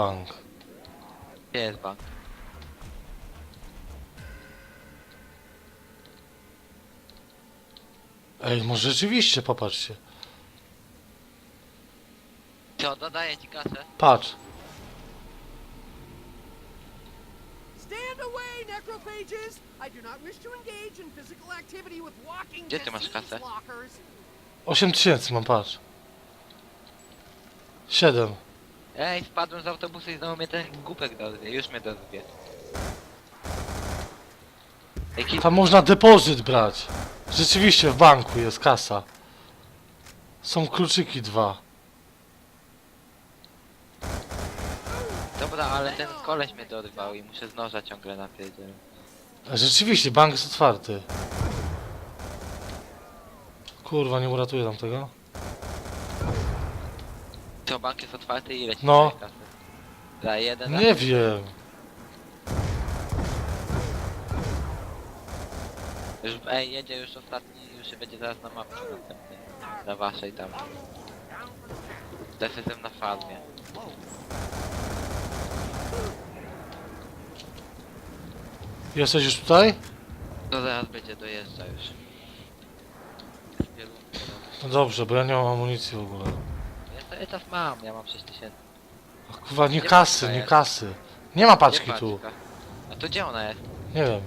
bank. Gdzie jest bank? Ej, może rzeczywiście, popatrzcie. Co, dodaję ci kasę? Patrz. Stand away, necrophages! I do not wish to engage in physical activity with walking Gdzie ty masz disease kasę? lockers. 8 tysięcy mam, patrz. 7. Ej, spadłem z autobusu i znowu mnie ten głupek dorwie. Już mnie dorwie. Ej, ki- Tam można depozyt brać. Rzeczywiście w banku jest kasa. Są kluczyki dwa. Dobra, ale ten koleś mnie dorwał i muszę z noża ciągle napierdzieć. Rzeczywiście, bank jest otwarty. Kurwa, nie uratuję tam tego. Co, bank jest otwarty i ile ci No. kasy? Daje jeden Nie wiem. Już, ej, jedzie już ostatni, już się będzie zaraz na mapie następnej. Na waszej tam. Jestem na farmie. Jesteś już tutaj? To zaraz będzie dojeżdża już. No dobrze, bo ja nie mam amunicji w ogóle. Ja cały czas mam, ja mam 6000. A Kurwa, nie Gdzie kasy, paczka nie jest? kasy. Nie ma Gdzie paczki tu. paczka? A to gdzie ona jest? Nie wiem.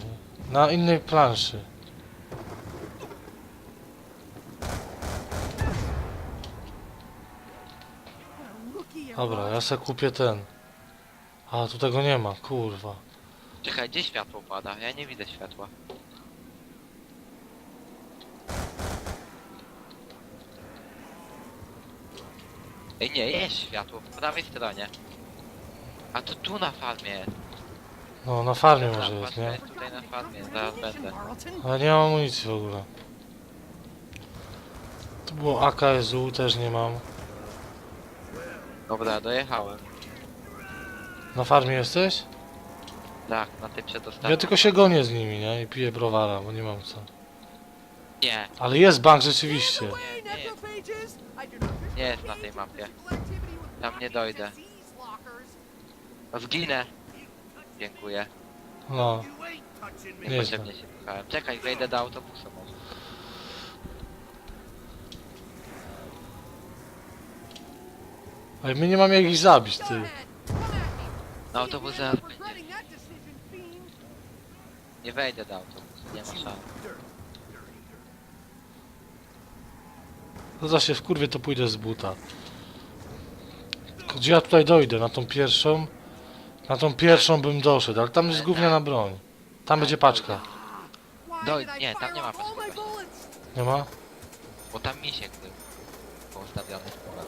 Na innej planszy. Dobra, ja se kupię ten. A, tu tego nie ma, kurwa. Czekaj, gdzie światło pada? Ja nie widzę światła. Ej, nie, jest światło, po prawej stronie. A to tu na farmie jest. No, na farmie może jest, patrzę, nie? tutaj na farmie, zaraz będę. Ale nie mam amunicji w ogóle. Tu było AKSU, też nie mam. Dobra, dojechałem. Na farmie jesteś? Tak, na tej przedostatniej. Ja tylko się gonię z nimi, nie? I piję browara, bo nie mam co. Nie, Ale jest bank rzeczywiście. Nie, jest na tej mapie. Tam nie dojdę. zginę. Dziękuję. No. Niepotrzebnie się pchałem. Czekaj, wejdę do autobusu może. Ale my nie mamy jak ich zabić, ty. Na autobus zaraz będzie. Nie wejdę do autobusu, nie ma szans. No za się w kurwie to pójdę z buta. Gdzie ja tutaj dojdę? Na tą pierwszą? Na tą pierwszą bym doszedł, ale tam jest gówniana broń. Tam będzie paczka. I nie, tam nie ma paczki. bullets? Nie ma? Bo tam misiek był. Poustawiony chyba.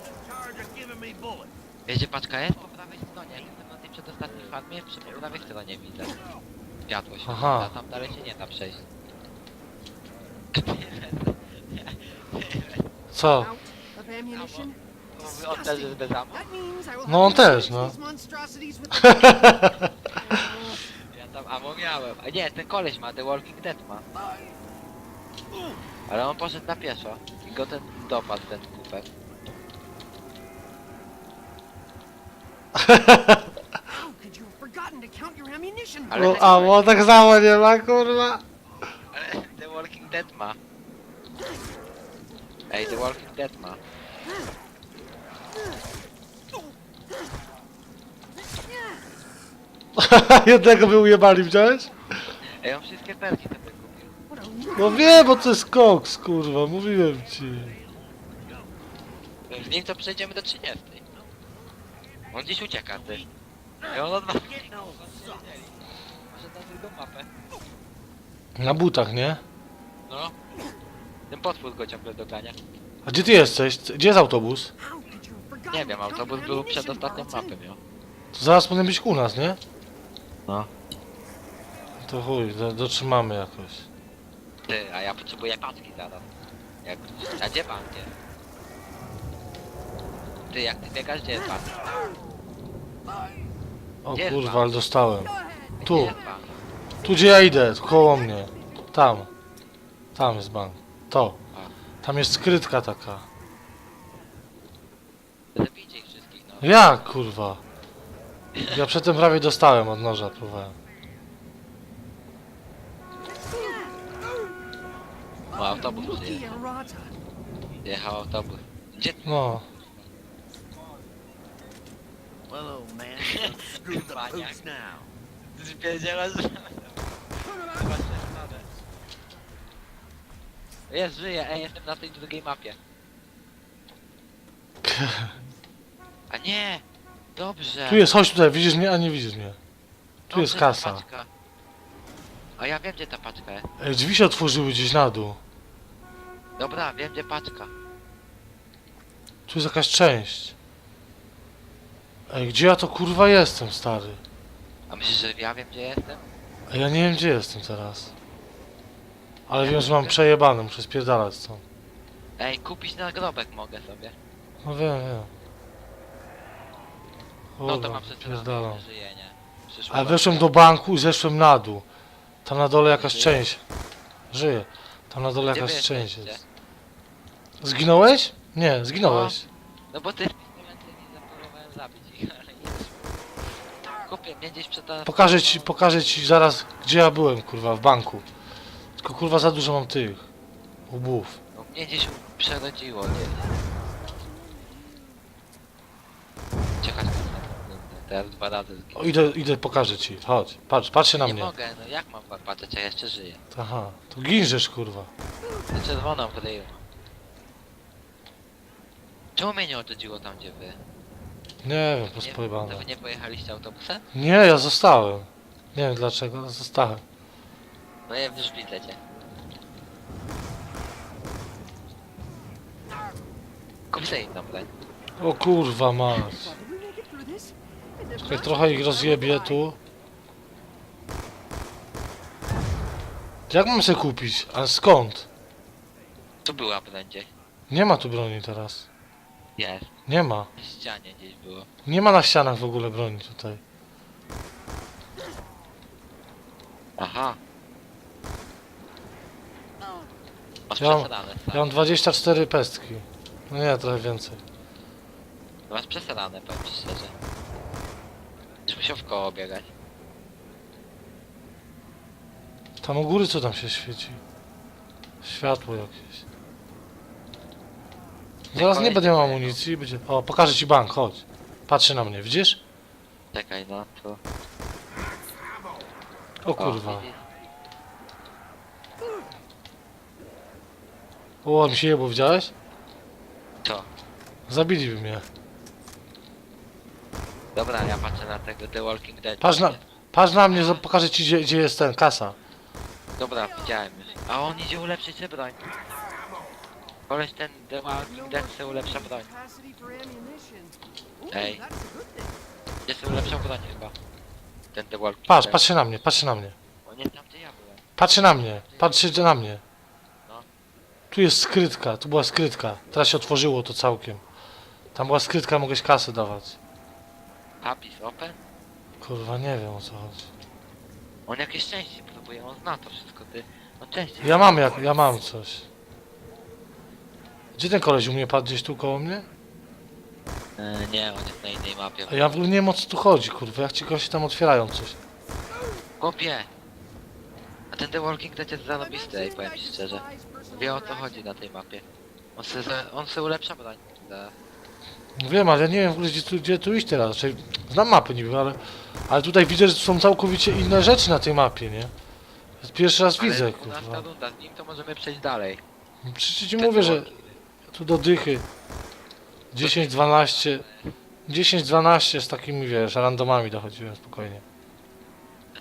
Wiecie, paczka jest po prawej stronie. Jak jestem na tej przedostatniej farmie, przy po prawej stronie widzę. Światło się Aha. świeci, a tam dalej się nie da przejść. Co? On też will No, on też, no. Ja tam ammo miałem. A nie, ten koleś ma, The Walking Dead ma. Ale on poszedł na pieszo. I go ten dopadł, ten kupek. Ale No, ten a, koleś- bo tak samo nie ma, kurwa. Ale The Walking Dead ma. Ej, The Walking Dead ma. Jednego by ujebali, widziałeś? Ej, on wszystkie perki sobie kupił. No wiem, bo to jest koks, kurwa, mówiłem ci. Z nim to przejdziemy do 30. On gdzieś ucieka, ty. Ej, on od was uciekał. Może na drugą mapę. Na butach, nie? No. Ten go ciągle dogania. A gdzie ty jesteś? Gdzie jest autobus? Nie wiem, autobus był przed ostatnią mapę miał. To zaraz powinien być u nas, nie? No. To chuj, do, dotrzymamy jakoś. Ty, a ja potrzebuję paczki zaraz. Jak... A gdzie pan jest? Ty, jak ty biegasz, gdzie jest pan? O Gdzie jest kurwa, pan? ale dostałem. Tu. Gdzie jest? Tu gdzie ja idę, tu koło mnie. Tam. Tam jest bank. To. Tam jest skrytka taka. Zabijcie ich wszystkich, no. Jak kurwa? Ja przedtem prawie dostałem od noża, próbowałem. O, autobus przyjechał. Jechał autobus. Gdzie No. Well, old man, screw the Maniak. pooch now. Spierdziela z... Jest, żyję, ej, jestem na tej drugiej mapie. A nie! Dobrze! Tu jest, chodź tutaj, widzisz mnie, a nie widzisz mnie. Tu jest Dobrze, kasa. paczka. A ja wiem gdzie ta paczka jest. Ej, drzwi się otworzyły gdzieś na dół. Dobra, wiem gdzie paczka. Tu jest jakaś część. Ej, gdzie ja to kurwa jestem, stary? A myślisz, że ja wiem gdzie jestem? Ej, ja nie wiem gdzie jestem teraz. Ale wiem, że mam przejebane, muszę spierdalać stąd. Ej, kupić nagrobek mogę sobie. No wiem, wiem. No to Kurwa, mam przez pierdalam. nie? Przyszło Ale weszłem do banku i zeszłem na dół. Tam na dole jakaś Żyje? część. Żyje. Tam na dole Gdzie wy jakaś część jesteście? jest. Zginąłeś? Nie, zginąłeś. No bo ty w tym momencie nie zapróbowałem zabić ich, ale nic. Kupię mnie gdzieś przed Pokażę ci, pokażę ci zaraz, gdzie ja byłem, kurwa, w banku. Tylko kurwa za dużo mam tych łbów. No, mnie gdzieś przerodziło gdzieś. Czekaj, teraz dwa razy O, zginę. idę, idę, pokażę ci. Chodź, patrz, patrz się na Nie mnie. mogę, no jak mam patrzeć, ja jeszcze żyję. Aha, tu ginżesz, kurwa. To czerwoną w ryju. Czemu mnie nie otodziło tam gdzie wy? Nie wiem, po Nie, to wy nie pojechaliście autobusem? Nie, ja zostałem. Nie wiem dlaczego, ale zostałem. No ja widzę cię. Sobie inną broń. O kurwa mać. Czekaj, trochę ich rozjebię tu. Jak mam sobie kupić? A skąd? Tu była broń gdzieś. Nie ma tu broni teraz. Jest. Nie ma. W ścianie gdzieś było. Nie ma na ścianach w ogóle broni tutaj. Aha. Masz Ja mam- przesrane, Ja tak? mam 24 pestki. No nie, trochę więcej. Masz przesrane, powiem ci szczerze. Już musiał w koło biegać. Tam u góry co tam się świeci? Światło jakieś. Zaraz nie będę miał amunicji, będzie... O, pokażę ci bank, chodź. Patrzy na mnie, widzisz? Czekaj, no to... O kurwa. widzisz? O, mi się jebło, widziałeś? Co? Zabiliby mnie. Dobra, ja patrzę na tego The Walking Dead. Patrz na, patrz na mnie, zo- pokażę ci gdzie, gdzie jest ten, kasa. Dobra, widziałem już. A on idzie ulepszyć sobie broń. Koleś ten The Walking Dead se ulepsza broń. thing. Gdzie se ulepszał broń chyba? Ten The Walking Patrz, Dead. patrz na mnie, patrz na mnie. Tam gdzie ja byłem. Patrzy na mnie, patrzy na mnie. Tu jest skrytka, tu była skrytka. Teraz się otworzyło to całkiem. Tam była skrytka, mogłeś kasę dawać. Papis open? Kurwa, nie wiem o co chodzi. On jakieś części próbuje, on zna to wszystko, ty. On części. Ja mam jak, ja mam coś. Gdzie ten koleś u mnie padł gdzieś tu koło mnie? E, nie, on jest na innej mapie. A ja w ogóle nie wiem o co tu chodzi, kurwa, jak ci goście tam otwierają coś. Kopie! A ten The Walking Dead jest zarobisty, ej, powiem ci szczerze. Wie o co chodzi na tej mapie. On se, za- on se ulepsza broń. Za... Wiem, ale ja nie wiem w ogóle gdzie tu, gdzie tu iść teraz. Znaczy, znam mapy niby, ale, ale tutaj widzę, że są całkowicie inne rzeczy na tej mapie, nie? Pierwszy raz Ale widzę, 12 kurwa. runda, z nim to możemy przejść dalej. Przecież ci mówię, że tu do dychy 10, 12, 10, 12 z takimi, wiesz, randomami dochodziłem spokojnie.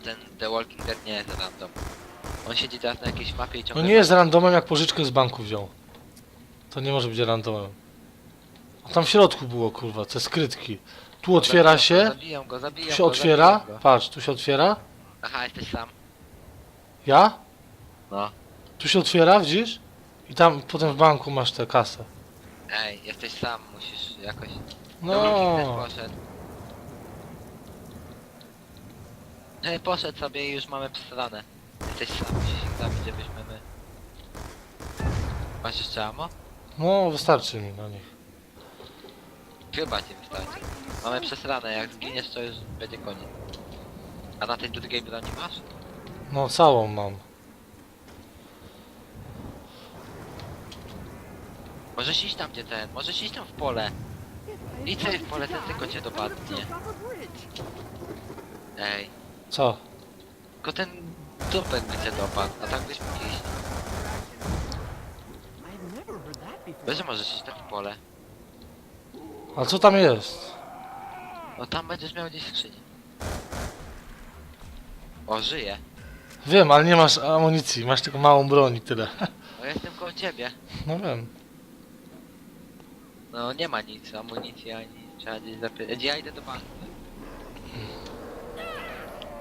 Ten The Walking Dead nie jest random. On siedzi teraz na jakiejś mapie i No ciągle... nie jest randomem jak pożyczkę z banku wziął. To nie może być randomem. A tam w środku było, kurwa, te skrytki. Tu otwiera się, go, tu się go, otwiera, go. patrz, tu się otwiera. Aha, jesteś sam. Ja? No. Tu się otwiera, widzisz? I tam potem w banku masz tę kasę. Ej, jesteś sam, musisz jakoś... No, poszedł. Poszedł sobie i już mamy przesrane. Jesteś sam, musisz ich zabić, żebyśmy my... Masz jeszcze ammo? No, wystarczy mi na nich. Chyba ci wystarczy. Mamy przesrane, jak zginiesz to już będzie koniec. A na tej drugiej broni masz? No, całą mam. Możesz iść tam gdzie ten, możesz iść tam w pole. I co jest w pole, ten tylko cię dopadnie. Ej, Co? tylko ten dupek by cię dopadł, a tak byś mógł iść. Wiesz, możesz iść tam w pole. A co tam jest? No tam będziesz miał gdzieś skrzynię. O, żyje. Wiem, ale nie masz amunicji, masz tylko małą broń i tyle. No jestem koło ciebie. No wiem. No nie ma nic, amunicji ani trzeba gdzieś zapytać. Ja idę do banku.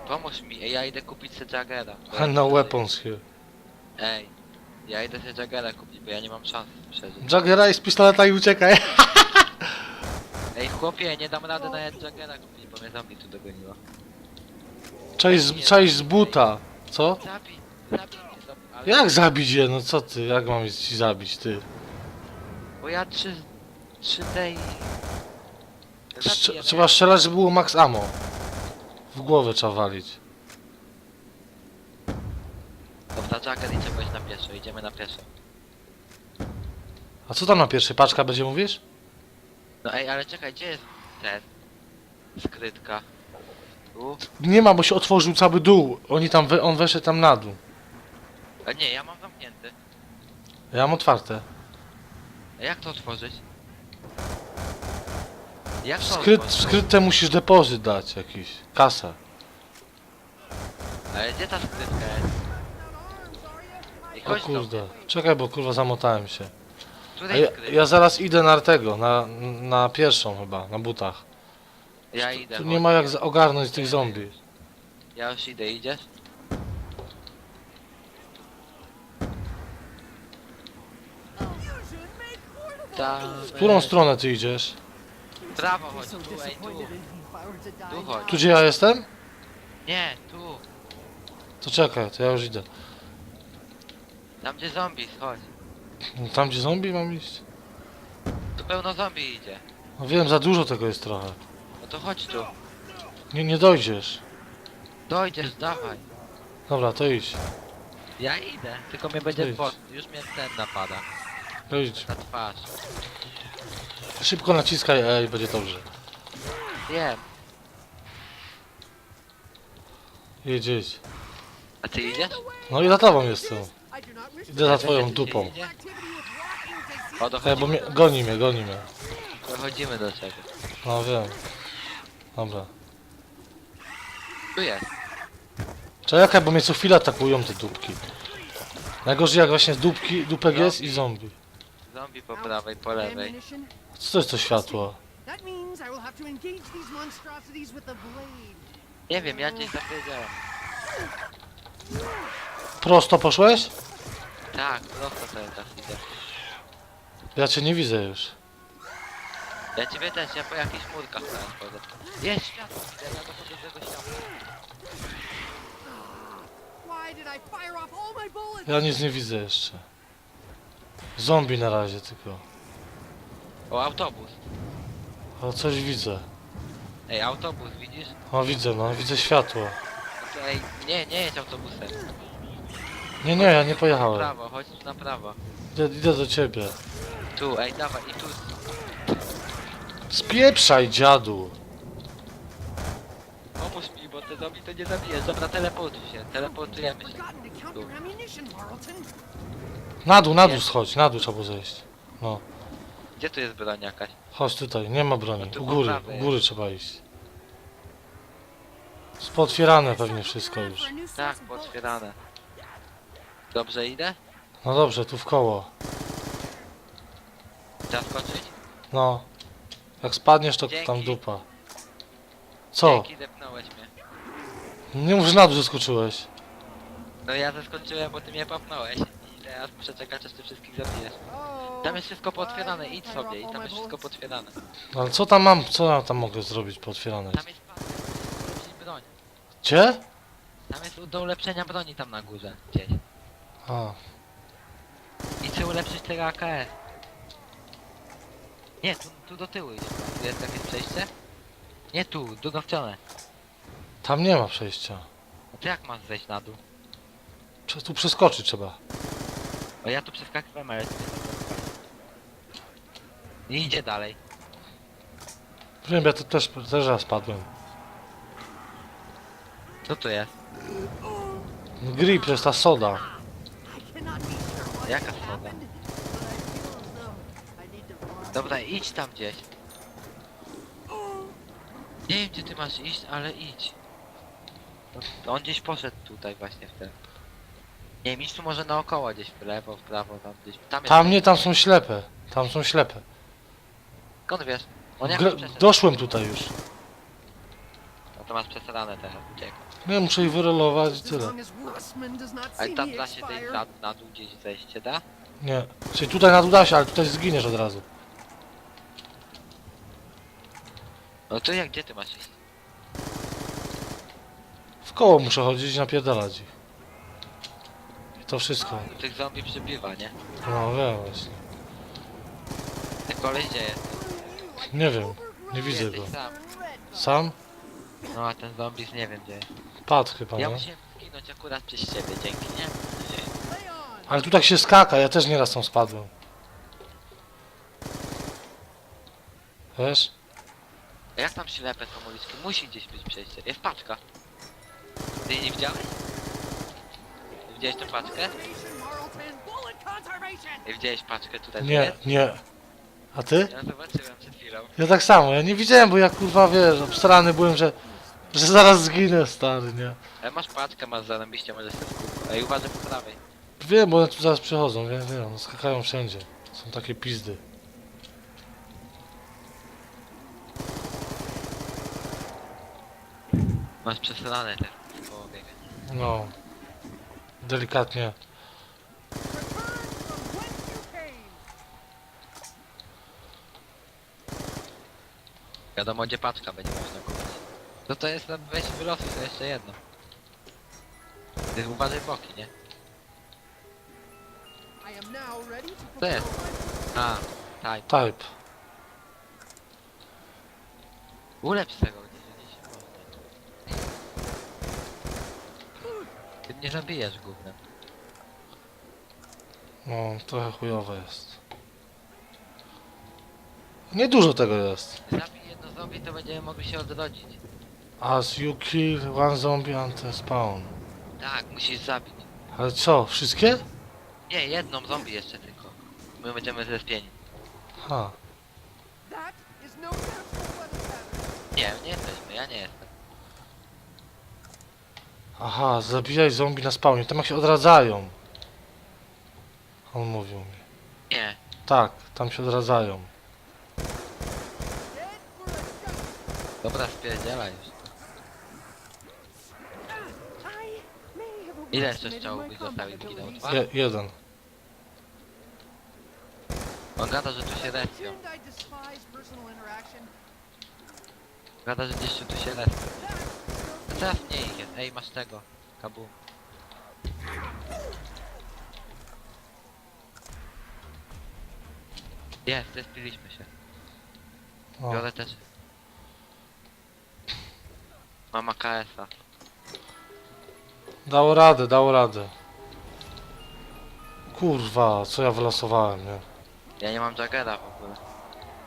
Pomóż mi, ja idę kupić sobie Jaggera. bo ja No weapons here. Ej, ja idę sobie Jaggera kupić, bo ja nie mam szans przeżyć. Jaggera z pistoleta i uciekaj. Ej chłopie, nie dam rady nawet Jaggera kupić, bo mnie zombie tu dogoniło. Cześć, z- cześć z buta. Co? Zabij, zabij mnie, zombie, ale... Jak zabić je? No co ty? Jak mam ci zabić, ty? Bo ja trzy... trzy tej... Trzeba strzelać, żeby było max ammo. W głowę trzeba walić. Dobra, Jagger i czegoś na pieszo, idziemy na pieszo. A co tam na pierwszej paczka będzie mówisz? No ej, ale czekaj, gdzie jest ten? Skrytka. Tu? Nie ma, bo się otworzył cały dół. Oni tam, we, on weszedł tam na dół. A nie, ja mam zamknięty. Ja mam otwarte. A jak to otworzyć? Jak to Skryt, w skrytce musisz depozyt dać jakiś. Kasę. Ale gdzie ta skrytka jest? I O chodź kurde. Czekaj, bo kurwa zamotałem się. A Której ja, skrytka? ja zaraz idę na tego, na, na pierwszą chyba, na butach. Ja idę. Tu chodź. nie ma jak za- ogarnąć tych zombie. Ja już idę, idziesz? Tam... W którą stronę ty idziesz? Prawo chodź, tu, ej, tu. Tu chodź. Tu gdzie ja jestem? Nie, tu. To czekaj, to ja już idę. Tam gdzie zombie, chodź. No Tam gdzie zombie mam iść? Tu pełno zombie idzie. No wiem, za dużo tego jest trochę. No to chodź tu. Nie, nie dojdziesz. Dojdziesz, dawaj. Dobra, to idź. Ja idę, tylko mnie będzie Idź. bot. Już mnie ten napada. To idź. Na twarz. Szybko naciskaj, ej, będzie dobrze. Wiem. Jedź, jedź. A ty idziesz? No i za tobą jestem. Idę za twoją dupą. idzie? Ej, O, bo dochodzimy, mnie, goni mnie, goni mnie. dochodzimy do czego. No wiem. Dobra. Tu jest. Czekaj, bo mnie co chwilę atakują te dupki. Najgorzej jak właśnie z dupki, dupek jest i zombie. Zombie po prawej, po lewej. Co to jest to światło? That means I will have to engage these monstrosities with a blade. Nie wiem, ja gdzieś zapowiedziałem. Prosto poszłeś? Tak, prosto cały czas idę. Ja cię nie widzę już. Ja ciebie też, ja po jakichś murkach teraz chodzę. Jest światło, widzę, ja dochodzę do tego światła. Why did I fire off all my bullets? Ja nic nie widzę jeszcze. Zombie na razie tylko. O, autobus. Ale coś widzę. Ej, autobus, widzisz? O widzę, no widzę światło. Ej, nie, nie jedź autobusem. Nie, nie, ja nie W pojechałem. prawo, chodź tu na prawo. Idę, idę do ciebie. Tu, ej, dawaj, i tu. Spieprzaj dziadu. Pomóż mi, bo te zombie to nie zabijesz. Dobra, teleportuj się, teleportujemy się. Forgotten to count your ammunition, Marlton. Na dół, na dół Nie. schodź, na dół trzeba było zejść. No, Gdzie tu jest broń jakaś? chodź tutaj, nie ma broni. No tu U po góry, prawej u góry trzeba iść. Jest potwierane pewnie wszystko już. Tak, potwierane. Dobrze idę? No dobrze, tu w koło. Zaskoczyć? No. Jak spadniesz, to Dzięki. tam dupa. Co? Dzięki, depnąłeś mnie. Nie mów, że na dół zeskoczyłeś. No ja zaskoczyłem, bo ty mnie popnąłeś. I teraz muszę czekać, aż ty wszystkich zabijesz. Tam jest wszystko potwierane, idź sobie i tam jest wszystko potwierane. Ale co tam mam, co ja tam mogę zrobić potwierane? Tam jest broń. Gdzie? Tam jest do ulepszenia broni tam na górze, gdzieś. A, I chcę ulepszyć tego AKS. Nie, tu, tu do tyłu idzie. Tu jest jakieś przejście? Nie tu, drugą stronę. tam nie ma przejścia. To jak masz zejść na dół? Prze- Tu przeskoczyć trzeba. O ja tu przeskakiwałem, ale... tu nie idzie dalej. Wiem, ja to też, też raz padłem. Co tu jest? To jest ta soda. Jaka soda? Dobra, idź tam gdzieś. Nie wiem gdzie ty masz iść, ale idź. No, on gdzieś poszedł tutaj właśnie w te. Nie wiem, idź tu może naokoło gdzieś w lewo, w prawo, tam gdzieś. Tam jest. Tam nie, tam są ślepe. Tam są ślepe. Skąd wiesz? On jak Gra- przeszedł? doszłem tutaj już. No to masz przesrane teraz, uciekaj. Nie, muszę ich wyrolować i tyle. Ale tam da się zejść expire. na, na dół gdzieś zejście, da? Nie. Czyli tutaj na dół da się, ale tutaj zginiesz od razu. No to jak, gdzie ty masz iść? W koło muszę chodzić i napierdalać ich. To wszystko. Tych zombie przybywa, nie? No wiem właśnie. Ten koleś gdzie jest? Nie wiem. Nie widzę Jesteś go. sam. Sam? No a ten zombie nie wiem gdzie jest. Padł chyba, Ja nie? musiałem zginąć akurat przez ciebie, dzięki, nie? Ale tu tak się skaka, ja też nieraz tam spadłem. Wiesz? A jak tam ślepe są uliczki? Musi gdzieś być przejście. Jest paczka. Ty jej nie widziałeś? Widziałeś tę paczkę? Widziałeś paczkę tutaj? Nie, nie. A ty? Ja zobaczyłem przed chwilą. Ja tak samo, ja nie widziałem, bo ja kurwa wiesz, obstrany byłem, że, że zaraz zginę stary, nie? Ale masz paczkę, masz zarąbiście, możesz sobie skupić. Ej, uważaj po prawej. Wiem, bo one tu zaraz przychodzą, wiem, wiem, no skakają wszędzie. Są takie pizdy. Masz przesadane te w połowie. No. Delikatnie. Wiadomo gdzie paczka będzie można kupić. No to jest, weź wylosuj to jeszcze jedno. Ty uważaj boki, nie? To jest? A, tak. Type. Ulepsz tego gdzieś, gdzieś się można. Ty mnie zabijesz gównem. No, trochę chujowe jest. Nie tego jest. Zabij jedno zombie, to będziemy mogli się odrodzić. As you kill one zombie until spawn. Tak, musisz zabić. Ale co, wszystkie? Nie, jedną zombie jeszcze tylko. My będziemy zespieni. Ha. That is no. Nie, nie jesteśmy, ja nie jestem. Aha, zabijaj zombie na spawnie, tam jak się odradzają. On mówił mi. Nie. Tak, tam się odradzają. Dobra, spierdziela już. Ile jeszcze overestimated strzałów my byś zostawił? combat Zginął abilities. dwa? Je, jeden. On gada, że tu się interaction? Gada, że gdzieś tu się respią. Ich jest. Ej, masz tego. Kabu. Jest, zespiliśmy się. O, Biorę też. Mama KS-a. dało radę, dało radę. Kurwa, co ja wylosowałem, nie? Ja nie mam Jaggera w ogóle.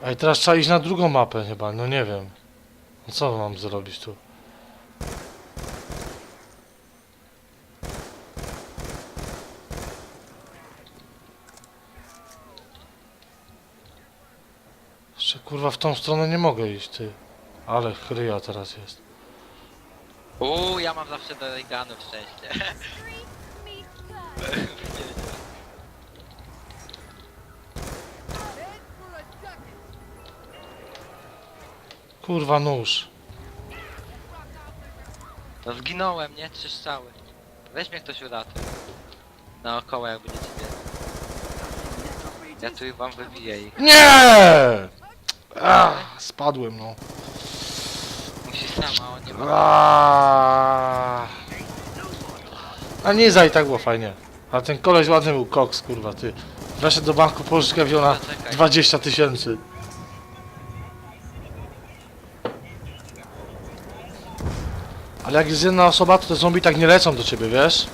Ej, teraz trzeba iść na drugą mapę chyba, no nie wiem. No co mam zrobić tu? Jeszcze kurwa w tą stronę nie mogę iść, ty. Ale chryja teraz jest. Uuu, ja mam zawsze do Reaganu szczęście. Kurwa nóż. No zginąłem, nie? Trzy strzały. Weź mnie ktoś uratuj. Naokoło jak będziecie biec. Ja tu wam wybiję ich. Nie! Ach, spadłem no. Musisz sama, on nie ma. Aaaa. No A nie za i tak było fajnie. A ten koleś ładny był koks, kurwa, ty. Weszedł do banku pożyczkę wziął na Poczekaj. 20 tysięcy. Ale jak jest jedna osoba, to te zombie tak nie lecą do ciebie, wiesz?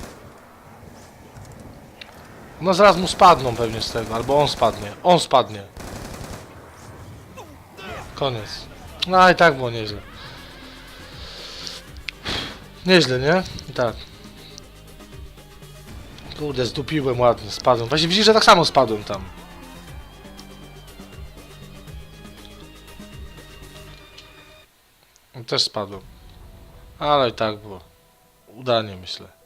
No zaraz mu spadną pewnie z tego, albo on spadnie. On spadnie. Koniec. No i tak było nieźle. Nieźle, nie? I tak. Kurde, zdupiłem ładnie, spadłem. Właśnie widzisz, że tak samo spadłem tam. Też spadłem. Ale i tak było. Udanie, myślę.